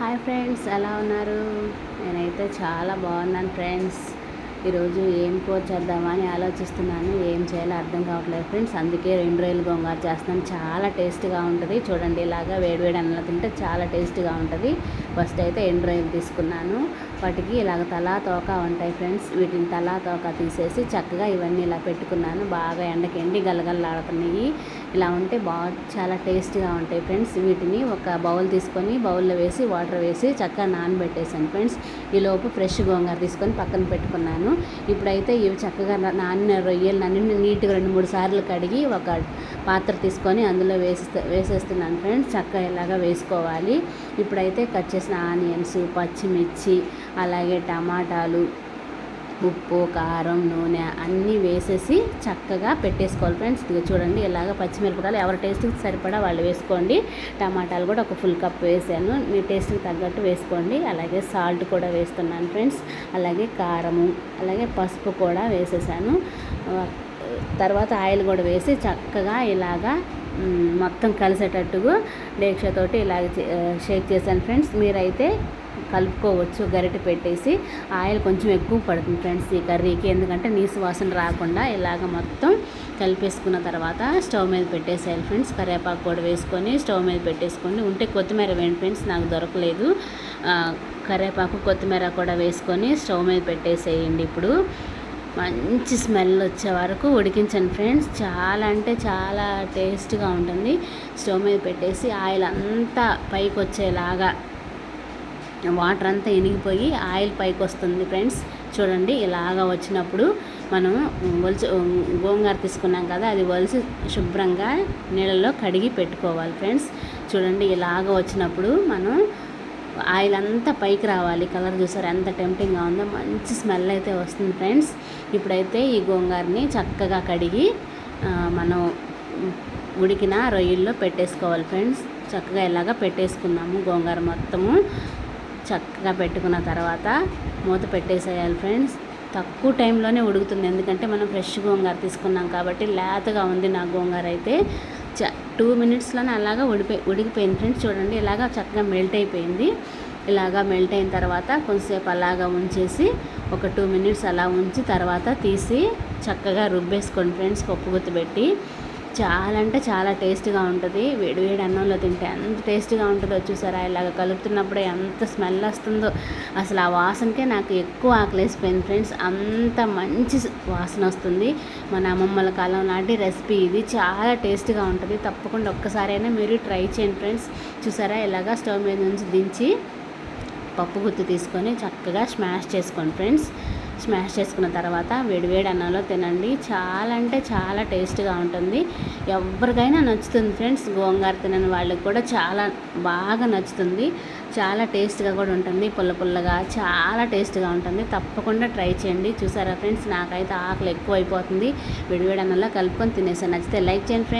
Hi friends ఎలా ఉన్నారు? నేనైతే చాలా బాగున్నాను ఫ్రెండ్స్. ఈరోజు ఏం కూర చేద్దామా అని ఆలోచిస్తున్నాను. ఏం చేయాలో అర్థం కావట్లేదు ఫ్రెండ్స్. అందుకే రెండు రోజులు గోంగూర చేస్తున్నాను. చాలా టేస్ట్గా ఉంటుంది. చూడండి ఇలాగా వేడివేడి అన్నం తింటే చాలా టేస్ట్గా ఉంటుంది. ఫస్ట్ అయితే ఎండు రొయ్యలు తీసుకున్నాను. వాటికి ఇలాగ తలా తోక ఉంటాయి ఫ్రెండ్స్. వీటిని తలా తోక తీసేసి చక్కగా ఇవన్నీ ఇలా పెట్టుకున్నాను. బాగా ఎండకి ఎండి గలగలలాడుతున్నాయి. ఇలా ఉంటే బాగా చాలా టేస్ట్గా ఉంటాయి ఫ్రెండ్స్. వీటిని ఒక బౌల్ తీసుకొని బౌల్లో వేసి వాటర్ వేసి చక్కగా నానబెట్టేసాను ఫ్రెండ్స్. ఈలోపు ఫ్రెష్ గోంగూర తీసుకొని పక్కన పెట్టుకున్నాను. ఇప్పుడైతే ఇవి చక్కగా నానిన రొయ్యలు అన్ని నీట్గా రెండు మూడు సార్లు కడిగి ఒక పాత్ర తీసుకొని అందులో వేసి వేసేస్తున్నాను ఫ్రెండ్స్. చక్కగా ఇలాగా వేసుకోవాలి. ఇప్పుడైతే కట్ చేసిన ఆనియన్స్ పచ్చిమిర్చి అలాగే టమాటాలు ఉప్పు కారం నూనె అన్నీ వేసేసి చక్కగా పెట్టేసుకోవాలి ఫ్రెండ్స్. ఇది చూడండి ఇలాగ పచ్చిమిరపకాయలు ఎవరి టేస్ట్కి సరిపడా వాళ్ళు వేసుకోండి. టమాటాలు కూడా ఒక ఫుల్ కప్ వేసాను. మీ టేస్ట్కి తగ్గట్టు వేసుకోండి. అలాగే సాల్ట్ కూడా వేస్తున్నాను ఫ్రెండ్స్. అలాగే కారము అలాగే పసుపు కూడా వేసేసాను. తర్వాత ఆయిల్ కూడా వేసి చక్కగా ఇలాగా మొత్తం కలిసేటట్టుగా డేక్షతోటి ఇలాగ షేక్ చేశాను ఫ్రెండ్స్. మీరైతే కలుపుకోవచ్చు గరిటె పెట్టేసి. ఆయిల్ కొంచెం ఎక్కువ పడుతుంది ఫ్రెండ్స్ ఈ కర్రీకి. ఎందుకంటే నీసు వాసన రాకుండా ఇలాగ మొత్తం కలిపేసుకున్న తర్వాత స్టవ్ మీద పెట్టేసేయాలి ఫ్రెండ్స్. కరివేపాకు కూడా వేసుకొని స్టవ్ మీద పెట్టేసుకోండి. ఉంటే కొత్తిమీర వేయండి ఫ్రెండ్స్ నాకు దొరకలేదు. కరివేపాకు కొత్తిమీర కూడా వేసుకొని స్టవ్ మీద పెట్టేసేయండి ఇప్పుడు. మంచి స్మెల్ వచ్చే వరకు ఉడికించండి ఫ్రెండ్స్. చాలా అంటే చాలా టేస్ట్గా ఉంటుంది. స్టవ్ మీద పెట్టేసి ఆయిల్ అంతా పైకి వచ్చేలాగా వాటర్ అంతా ఇనిగిపోయి ఆయిల్ పైకి వస్తుంది ఫ్రెండ్స్. చూడండి ఇలాగా వచ్చినప్పుడు మనం ఒలిచి గోంగార తీసుకున్నాం కదా అది ఒలిసి శుభ్రంగా నీళ్ళలో కడిగి పెట్టుకోవాలి ఫ్రెండ్స్. చూడండి ఇలాగ వచ్చినప్పుడు మనం ఆయిల్ అంతా పైకి రావాలి. కలర్ చూసారు ఎంత టెంప్టింగ్గా ఉందో. మంచి స్మెల్ అయితే వస్తుంది ఫ్రెండ్స్. ఇప్పుడైతే ఈ గోంగారని చక్కగా కడిగి మనం ఉడికిన రొయ్యల్లో పెట్టేసుకోవాలి ఫ్రెండ్స్. చక్కగా ఇలాగ పెట్టేసుకున్నాము గోంగార మొత్తము. చక్కగా పెట్టుకున్న తర్వాత మూత పెట్టేసేయాలి ఫ్రెండ్స్. తక్కువ టైంలోనే ఉడుకుతుంది. ఎందుకంటే మనం ఫ్రెష్ గోంగార తీసుకున్నాం కాబట్టి లేతగా ఉంది నా గోంగూర అయితే. టూ మినిట్స్లోనే అలాగా ఉడిపోయి ఉడికిపోయింది ఫ్రెండ్స్ చూడండి ఇలాగా చక్కగా మెల్ట్ అయిపోయింది. ఇలాగా మెల్ట్ అయిన తర్వాత కొంచెంసేపు అలాగా ఉంచేసి ఒక టూ మినిట్స్ అలా ఉంచి తర్వాత తీసి చక్కగా రుబ్బేసుకోండి. ఫ్రెండ్స్ పప్పు గుత్తి పెట్టి. చాలా అంటే చాలా టేస్ట్గా ఉంటుంది. వేడి వేడి అన్నంలో తింటే ఎంత టేస్ట్గా ఉంటుందో చూసారా? ఇలాగ కలుపుతున్నప్పుడే ఎంత స్మెల్ వస్తుందో. అసలు ఆ వాసనకే నాకు ఎక్కువ ఆకలేసిపోయింది ఫ్రెండ్స్. అంత మంచి వాసన వస్తుంది. మన అమ్మమ్మల కాలం నాటి రెసిపీ ఇది. చాలా టేస్ట్గా ఉంటుంది. తప్పకుండా ఒక్కసారైనా మీరు ట్రై చేయండి ఫ్రెండ్స్. చూసారా? ఇలాగా స్టవ్ మీద నుంచి దించి పప్పు గుత్తి తీసుకొని చక్కగా స్మాష్ చేసుకోండి ఫ్రెండ్స్. స్మాష్ చేసుకున్న తర్వాత వేడివేడి అన్నంలో తినండి. చాలా అంటే చాలా టేస్ట్గా ఉంటుంది. ఎవరికైనా నచ్చుతుంది ఫ్రెండ్స్. గోంగార తినని వాళ్ళకి కూడా చాలా బాగా నచ్చుతుంది. చాలా టేస్ట్గా కూడా ఉంటుంది. పుల్ల పుల్లగా చాలా టేస్ట్గా ఉంటుంది. తప్పకుండా ట్రై చేయండి. చూసారా ఫ్రెండ్స్? నాకైతే ఆకలి ఎక్కువ అయిపోతుంది వేడివేడి అన్నంలో కలుపుకొని తినేసాను నచ్చితే లైక్ చేయండి ఫ్రెండ్స్.